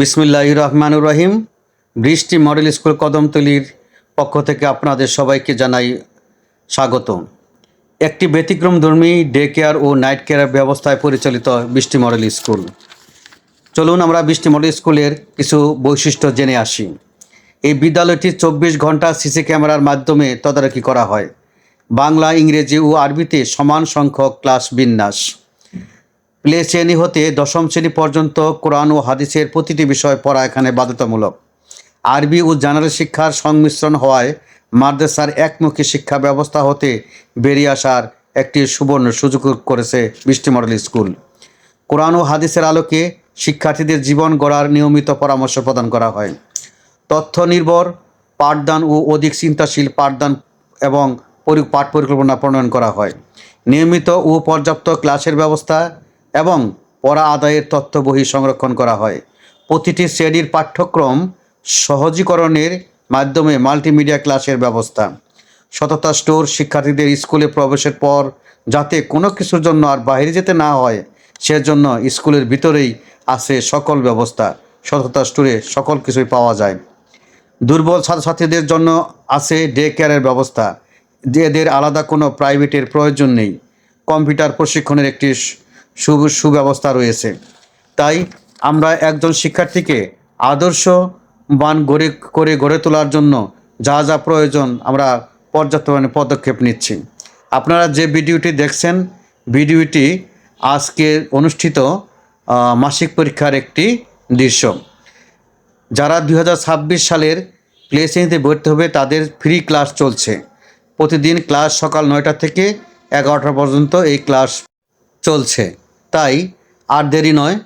বিসমিল্লাহ রহমানুর রহিম। বৃষ্টি মডেল স্কুল কদমতলির পক্ষ থেকে আপনাদের সবাইকে জানাই স্বাগত একটি ব্যতিক্রমধর্মী ডে কেয়ার ও নাইট কেয়ার ব্যবস্থায় পরিচালিত বৃষ্টি মডেল স্কুল। চলুন আমরা বৃষ্টি মডেল স্কুলের কিছু বৈশিষ্ট্য জেনে আসি। এই বিদ্যালয়টি চব্বিশ ঘণ্টা সিসি ক্যামেরার মাধ্যমে তদারকি করা হয়। বাংলা, ইংরেজি ও আরবিতে সমান সংখ্যক ক্লাস বিন্যাস। প্লে শ্রেণি হতে দশম শ্রেণি পর্যন্ত কোরআন ও হাদিসের প্রতিটি বিষয় পড়া এখানে বাধ্যতামূলক। আরবি ও জানারি শিক্ষার সংমিশ্রণ হওয়ায় মাদ্রাসার একমুখী শিক্ষা ব্যবস্থা হতে বেরিয়ে আসার একটি সুবর্ণ সুযোগ করেছে বৃষ্টি মডেল স্কুল। কোরআন ও হাদিসের আলোকে শিক্ষার্থীদের জীবন গড়ার নিয়মিত পরামর্শ প্রদান করা হয়। তথ্য নির্ভর, পাঠদান ও অধিক চিন্তাশীল পাঠদান এবং পাঠ পরিকল্পনা প্রণয়ন করা হয়। নিয়মিত ও পর্যাপ্ত ক্লাসের ব্যবস্থা এবং পড়া আদায়ের তথ্য বহি সংরক্ষণ করা হয়। প্রতিটি শ্রেণির পাঠ্যক্রম সহজীকরণের মাধ্যমে মাল্টিমিডিয়া ক্লাসের ব্যবস্থা। সততা স্টোর শিক্ষার্থীদের স্কুলে প্রবেশের পর যাতে কোনো কিছুর জন্য আর বাইরে যেতে না হয়, সেজন্য স্কুলের ভিতরেই আছে সকল ব্যবস্থা। সততা স্টোরে সকল কিছুই পাওয়া যায়। দুর্বল ছাত্রছাত্রীদের জন্য আছে ডে কেয়ারের ব্যবস্থা। এদের আলাদা কোনো প্রাইভেটের প্রয়োজন নেই। কম্পিউটার প্রশিক্ষণের একটি সুব্যবস্থা রয়েছে। তাই আমরা একজন শিক্ষার্থীকে আদর্শবান গড়ে, করে গড়ে তোলার জন্য যা যা প্রয়োজন আমরা পর্যাপ্ত পদক্ষেপ নিচ্ছি। আপনারা যে ভিডিওটি দেখছেন, ভিডিওটি আজকে অনুষ্ঠিত মাসিক পরীক্ষার একটি দৃশ্য। যারা দু হাজার ছাব্বিশ সালের প্লে শ্রেণীতে ভর্তি হবে, তাদের ফ্রি ক্লাস চলছে। প্রতিদিন ক্লাস সকাল নয়টা থেকে এগারোটা পর্যন্ত এই ক্লাস চলছে। তাই আর দেরি নয়।